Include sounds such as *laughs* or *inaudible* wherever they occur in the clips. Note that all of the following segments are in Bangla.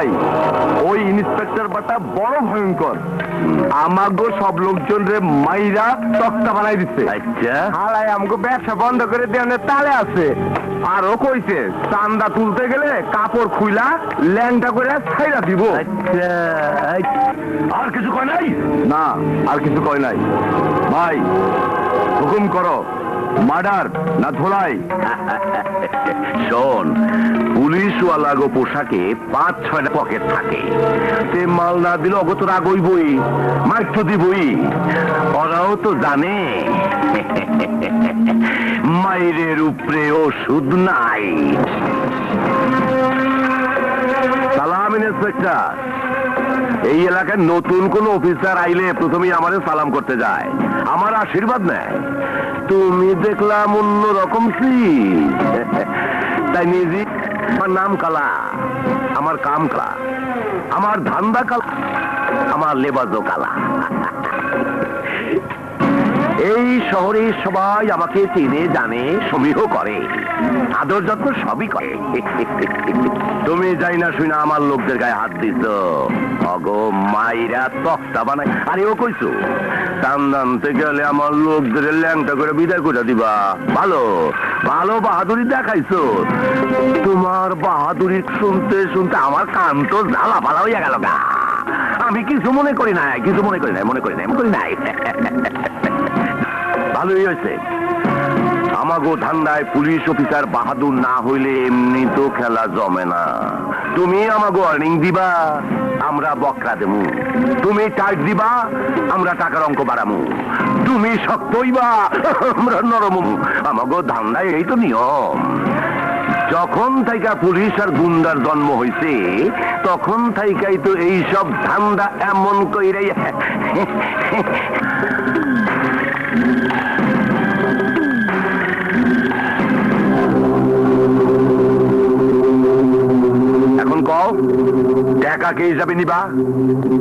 ভাই ওই ইন্সপেক্টর বাটা বড় ভয়ঙ্কর। আমাগো সব লোকজন রে মাইরা তক্তা বানাই দিচ্ছে আচ্ছা। হালাই আমাকে ব্যবসা বন্ধ করে দেওয়ার তালে আছে। আর ও কইছে চান্দা তুলতে গেলে কাপড় খুইলা ল্যাংটা করে ছাইরা দিব। আচ্ছা আর কিছু কয় নাই? না আর কিছু কয় নাই। ভাই হুকুম করো মার্ডার না ধোলাই? শোন পুলিশওয়ালা গো পোশাকে পাঁচ ছয়টা পকেট থাকে। তে মাল না দিলে অগত রাগ হইবই, মার তো দিবই। ওরাও তো জানে। মাইরের উপরে ওষুধ নাই। সালাম, ইন্সপেক্টর। এই এলাকার নতুন কোন অফিসার আইলে প্রথমেই আমারে সালাম করতে যায়। আমার আশীর্বাদ নেয়। তুমি দেখলাম অন্য রকম *laughs* তাই নিজে আমার নাম কালা, আমার কাম কালা, আমার ধান্দা কালা, আমার লেবাজও কালা। *laughs* এই শহরে সবাই আমাকে চিনে, জানে, সমীহ করে। আদর যত্ন সবই করে। তুমি যাই না শুনে আমার লোকদের গায়ে হাত দিছ। অগো মাইরা তক্তা বানাই। আরে ও কইছো টানতে গেলে আমার লোকদের ল্যাংটা করে বিদায় করে দিবা। ভালো ভালো বাহাদুরি দেখাইছো। তোমার বাহাদুরি শুনতে শুনতে আমার কান তো জ্বালা পালা হইয়া গেল গা। আমি কিছু মনে করি নাই, কিছু মনে করি নাই, মনে করি নাই, মনে করি নাই। ভালোই হয়েছে। আমাগো ধান্দায় পুলিশ অফিসার বাহাদুর না হইলে এমনি তো খেলা জমে না। তুমি আমাগো আর্নিং দিবা, আমরা বকরা দেমু তুমি টাইট দিবা, আমরা টাকার অঙ্ক বাড়ামু তুমি শক্ত হইবা, আমরা নরম আমাগো ধান্দায় এই তো নিয়ম। যখন থাইকা পুলিশ আর গুন্ডার জন্ম হয়েছে তখন থাইকাই তো এইসব ধান্দা এমন কইরে Thank you. টাকা হিসাবে নিবা?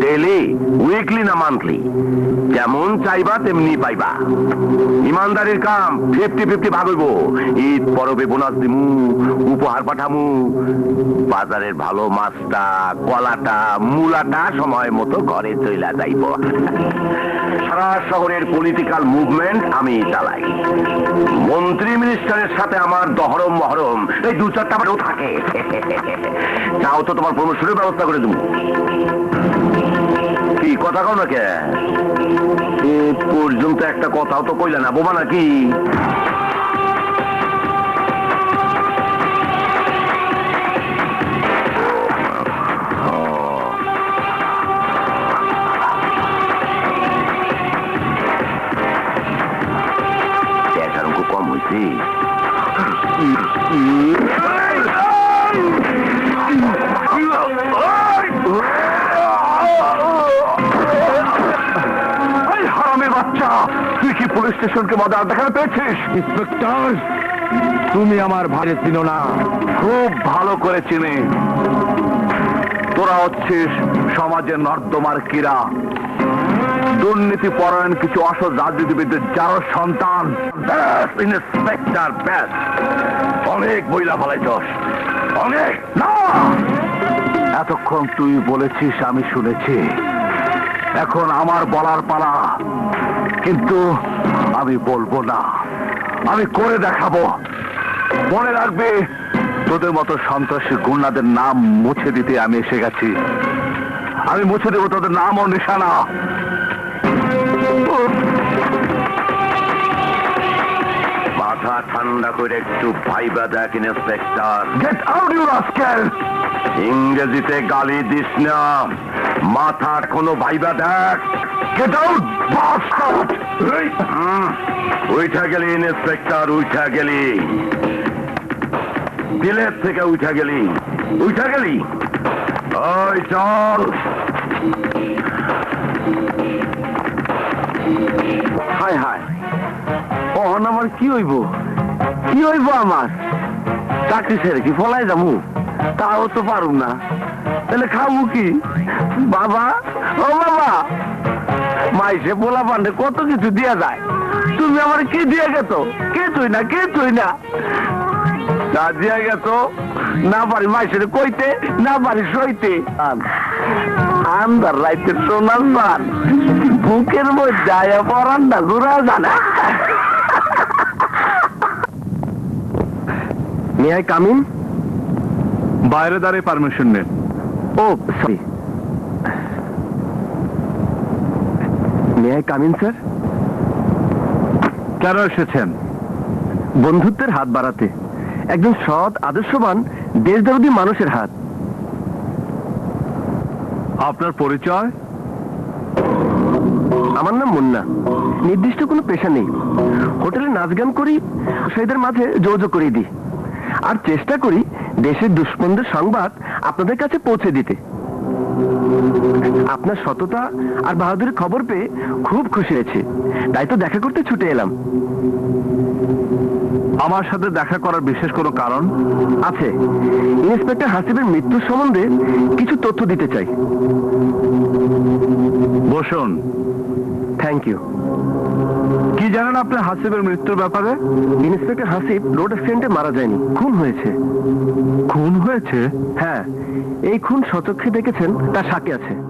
ডেলি উইকলি না মান্থলি যেমন চাইবা, তেমনি পাইবা। ইমানদারির কাম ফিফটি ফিফটি ভাগ হইব। ঈদ, পরবে বোনাস দিমু, উপহার পাঠামু। বাজারের ভালো মাছটা, কলাটা, মূলাটা সময় মতো ঘরে চইলা যাইব। সারা শহরের পলিটিক্যাল মুভমেন্ট আমি চালাই। মন্ত্রী মিনিস্টারের সাথে আমার দহরম মহরম, এই দু চারটা থাকে। চাও তো তোমার প্রমোশনের ব্যবস্থা করে দেবো কি কথা কও না এ পর্যন্ত একটা কথাও তো কইলে না বোমা নাকি? কম হয়েছে বাচ্চা তুই কি পুলিশ স্টেশনকে মজা দেখাতে পেয়েছিস ইন্সপেক্টর তুমি আমার ভাইরে চিনো না। খুব ভালো করে চিনি। তোরা হচ্ছিস সমাজের নর্দমার কিরা দুর্নীতি পরায়ণ কিছু অসৎ রাজনীতিবিদদের যার সন্তান। ইন্সপেক্টর ব্যাস। অনেক মহিলা ফলাইছস অনেক না! এতক্ষণ তুই বলেছিস আমি শুনেছি। এখন আমার বলার পালা। কিন্তু আমি বলব না। আমি করে দেখাবো। মনে রাখবে, তোদের মতো সন্ত্রাসী গুন্ডাদের নাম মুছে দিতে আমি এসে গেছি। আমি মুছে দেবো তোদের নাম ও নিশানা। মাথা ঠান্ডা করে একটু ভাইবা দেখ inspector get out you rascal ইংরেজিতে গালি দিস না। মাথা কোনো ভাইবা দেখ। গেট আউট বাস্টার্ড উঠা গেলি ইন্সপেক্টর উঠা গেলি। থেকে উঠা গেলি। উঠা গেলি? ওই চল। আমার কি হইব? কি হইব আমার? চাকরি ছেড়ে কি ফলাই যাব? তাও তো পারুম না। তাহলে খাব কি? বাবা, ও বাবা! মাইসে পোলা পান্ডে কত কিছু দিয়া যায়। তুমি আমার কি দিয়ে গেছো? কে তুই না? কে তুই না? রাজিয়া গেছো? না পারি মাইসের কইতে, না পারি সইতে। আন্দার রাইতে সোনার মান। বুকের মধ্যে আয়া পরান্ডা জোড়া জানা মে আই কামিন বাইরে দাঁড়িয়ে পারমিশন নেন। ও sorry may I come in sir কেন এসেছেন? বন্ধুত্বের হাত বাড়াতে। একজন সৎ আদর্শবান দেশদরদী মানুষের হাত। আপনার পরিচয়? আমার নাম মুন্না। নির্দিষ্ট কোনো পেশা নেই। হোটেলে নাচ গান করি সেদের মাঝে যোগাযোগ করে দিই। আর চেষ্টা করি দেশের দুশ্মনদের সংবাদ আপনাদের কাছে পৌঁছে দিতে। আপনার সততা আর বাহাদুরের খবর পেয়ে খুব খুশি হয়েছে। তাই তো দেখা করতে ছুটে এলাম। আমার সাথে দেখা করার বিশেষ কোনো কারণ আছে? ইন্সপেক্টর হাসিবের মৃত্যুর সম্বন্ধে কিছু তথ্য দিতে চাই। বসুন। থ্যাংক ইউ কি জানেন আপনার হাসিবের মৃত্যুর ব্যাপারে? ইন্সপেক্টর হাসিব রোড অ্যাক্সিডেন্টে মারা যায়নি। খুন হয়েছে। খুন হয়েছে? হ্যাঁ এই খুন সচক্ষে দেখেছেন তার সাথে আছে।